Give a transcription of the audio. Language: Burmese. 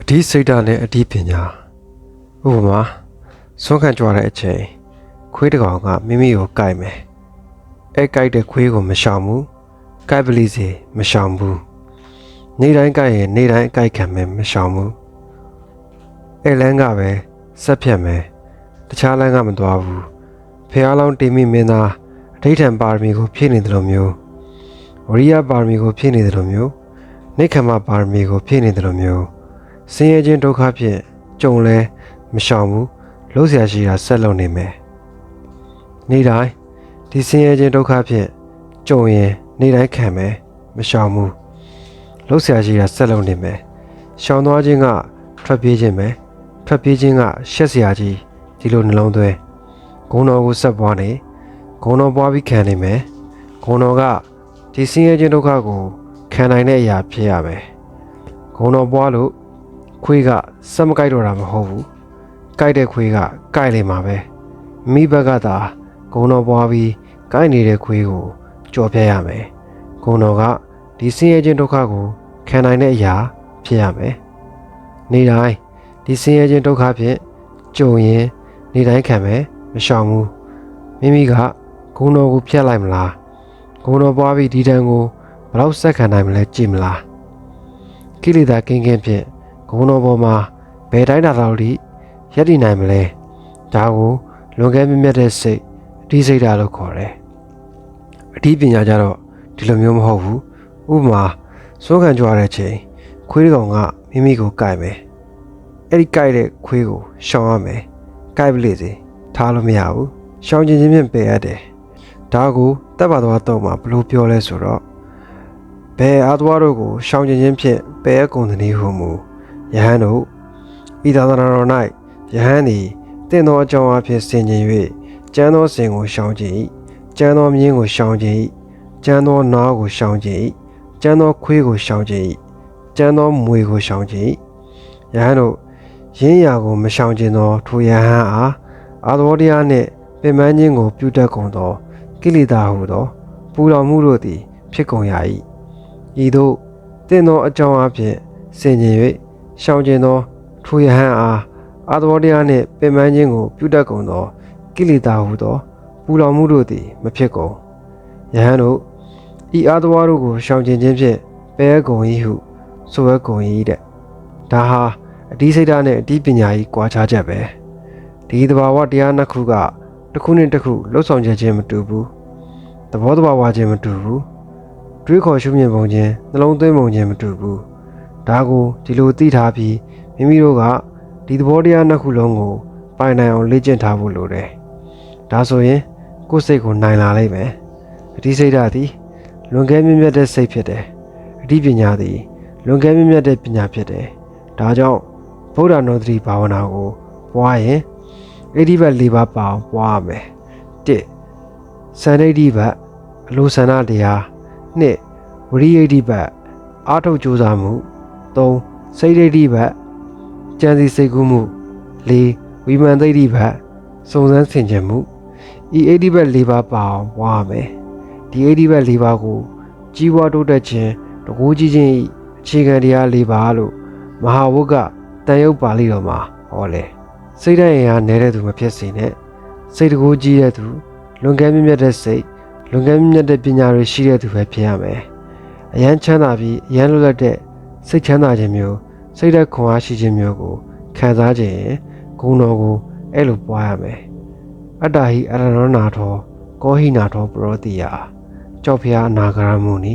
အဓိစိတ်ဓာတ်နဲ့အဓိပညာဥပမာဆွမ်းခံကြွားတဲ့အချိန်ခွေးတစ်ကောင်ကမိမိကိုကြိုက်မယ်အဲကြိုက်တဲ့ခွေးကိုမရှောင်ဘူးကြိုက်ပလိစီမရှောင်ဘူးနေတိုင်းကြိုက်ရင်နေတိုင်းအကြိုက်ခံမယ်မရှောင်ဘူးအဲလန်းကပဲဆက်ဖြတ်မယ်တခြားလန်းကမသွားဘူးဖះလောင်းတိမိမင်းသားအဋိဌံပါရမီကိုဖြည့်နေတယ်လို့မျိုးဝရိယပါရမီကိုဖြည့်နေတယ်လို့မျိုးနိခမပါရမီကိုဖြည့်နေတယ်လို့မျိုး ဆင်းရဲခြင်းဒုက္ခဖြင့်ကြုံလဲမရှောင်ဘူးလို့ဆရာရှိတာဆက်လုပ်နေမယ်နေ့တိုင်းဒီဆင်းရဲခြင်းဒုက္ခဖြင့်ကြုံရင်နေ့တိုင်းခံမယ်မရှောင်ဘူးလို့ဆရာရှိတာဆက်လုပ်နေမယ်ရှောင်သွားခြင်းကထွက်ပြေးခြင်းပဲထွက်ပြေးခြင်းကရှက်စရာကြီးဒီလိုနှလုံးသွဲဂုံတော်ကိုဆက်ပွားနေဂုံတော်ပွားပြီးခံနေမယ်ဂုံတော်ကဒီဆင်းရဲခြင်းဒုက္ခကိုခံနိုင်တဲ့အရာဖြစ်ရမယ်ဂုံတော်ပွားလို့ ခွေးကစက်မကြိုက်တော့တာမဟုတ်ဘူးကြိုက်တဲ့ခွေးကကြိုက်လိမ့်မှာပဲမိဘကသာဂုံတော်ပွားပြီးကြိုက်နေတဲ့ခွေးကိုကြော်ပြရမယ်ဂုံတော်ကဒီဆင်းရဲခြင်းဒုက္ခကိုခံနိုင်တဲ့အရာဖြစ်ရမယ်နေတိုင်းဒီဆင်းရဲခြင်းဒုက္ခဖြင့်ကြုံရင်နေတိုင်းခံမယ်မရှောင်ဘူးမိမိကဂုံတော်ကိုဖျက်လိုက်မလားဂုံတော်ပွားပြီးဒီတန်ကိုဘယ်တော့ဆက်ခံနိုင်မလဲကြည့်မလားကိလေသာကင်းကင်းဖြင့် ဂုံတော်ပေါ်မှာဘယ်တိုင်းတာတော်လိရက်တည်နိုင်မလဲဒါကိုလွန်ကဲမြတ်မြတ်တဲ့စိတ်အဓိစိတ်ဓာတ်လို့ခေါ်တယ်အဓိပညာကြတော့ဒီလိုမျိုးမဟုတ်ဘူးဥပမာစိုးခံကြွားတဲ့ချိန်ခွေးတစ်ကောင်ကမိမိကိုကိုက်မယ်အဲ့ဒီကိုက်တဲ့ခွေးကိုရှောင်ရမယ်ကိုက်ပလေစေထားလို့မရဘူးရှောင်ခြင်းချင်းဖြင့်ပယ်ရတယ်ဒါကိုတပ်ပါသွားတော့မှဘလို့ပြောလဲဆိုတော့ဘယ်အားသွားတို့ကိုရှောင်ခြင်းချင်းဖြင့်ပယ်အကုန်သနည်းဟုမူ ယဟန်တို့ဤသာသနာတော်၌ယဟန်သည်တင့်သောအကြောင်းအဖြစ်ဆင်ခြင်၍ကျမ်းသောစဉ်ကိုရှောင်ခြင်း၏ကျမ်းသောမြင်းကိုရှောင်ခြင်း၏ကျမ်းသောနားကိုရှောင်ခြင်း၏ကျမ်းသောခွေးကိုရှောင်ခြင်း၏ကျမ်းသောမွေကိုရှောင်ခြင်း၏ယဟန်တို့ရင်းရာကိုမရှောင်ခြင်းသောထိုယဟန်အားအာသောတရားနှင့်ပင်ပန်းခြင်းကိုပြုတတ်ကုန်သောကိလေသာဟုသောပူလောင်မှုတို့သည် ဖြစ်ကုန်ရ၏ဤသို့တင့်သောအကြောင်းအဖြစ်ဆင်ခြင်၍ ရှောင်ကျင်သောထိုယဟန်အားအာသဘောတရားနှင့်ပင်ပန်းခြင်းကို ပြုတတ်ကုန်သောကိလေသာဟုသောပူလောင်မှုတို့သည် မဖြစ်ကုန်ယဟန်တို့ဤအာသဘောတို့ကိုရှောင်ကျင်ခြင်းဖြင့်ပယ်ကုန်၏ဟုဆိုရကုန်၏တဲ့ဒါဟာအဓိစိတ်ဓာတ်နဲ့အဓိပညာကြီးကွာခြားချက်ပဲဒီသဘာဝတရားနှစ်ခုကတစ်ခုနဲ့တစ်ခုလှုပ်ဆောင်ချက်ချင်းမတူဘူးသဘောတဘာဝချင်းမတူဘူးတွေးခေါ်ရှုမြင်ပုံချင်းနှလုံးသွင်းပုံချင်းမတူဘူး ဒါကိုဒီလိုသိထားပြီးမိမိတို့ကဒီသဘောတရားနှစ်ခုလုံးကိုပိုင်နိုင်အောင်လေ့ကျင့်ထားဖို့လိုတယ်။ဒါဆိုရင်ကိုယ်စိတ်ကိုနိုင်လာလိမ့်မယ်။အဓိစိတ်ဓာတ်သည်လွန်ကဲမြင့်မြတ်တဲ့စိတ်ဖြစ်တယ်။အဓိပညာသည်လွန်ကဲမြင့်မြတ်တဲ့ပညာဖြစ်တယ်။ဒါကြောင့်ဗုဒ္ဓနောသတိဘာဝနာကိုပွားရင်အဓိပ္ပာယ်၄ပါးပါအောင်ပွားရမယ်။၁စန္ဒိဋ္ဌိဘတ်အလိုဆန္ဒတရား၂ဝိရိယဋ္ဌိဘတ်အာထုတ်ကြိုးစားမှု 3စိတ်ဒိဋ္ဌိဘတ်ကြံစီစိတ်ကူးမှု4ဝိမာန်ဒိဋ္ဌိဘတ်စုံစမ်းဆင်ခြင်မှုဤအိဋ္ဌိဘတ်၄ပါးပါအောင်ဝါရမယ်ဒီအိဋ္ဌိဘတ်၄ပါးကို ကြီးပွားတိုးတက်ခြင်းတကူးကြီးခြင်းဤအခြေခံတရား၄ပါးလို့မဟာဝုကတန်ရုပ်ပါဠိတော်မှာဟောလေစိတ်ဓာတ်အင်အားနေတဲ့သူမဖြစ်စေနဲ့စိတ်တကူးကြီးတဲ့သူလွန်ကဲမြင့်မြတ်တဲ့စိတ်လွန်ကဲမြင့်မြတ်တဲ့ပညာတွေရှိတဲ့သူပဲဖြစ်ရမယ်အရန်ချမ်းသာပြီးအရန်လွတ်လပ်တဲ့ စိတ်ချမ်းသာခြင်းမျိုးစိတ်ဓာတ်ခွန်အားရှိခြင်းမျိုးကိုခံစားခြင်းရင်ဂုဏ်တော်ကိုအဲ့လိုပွားရမယ်အတ္တဟိအရဏနာထောကောဟိနာထောပရောတိယကြောက်ဖျားအနာဂရမှုနိ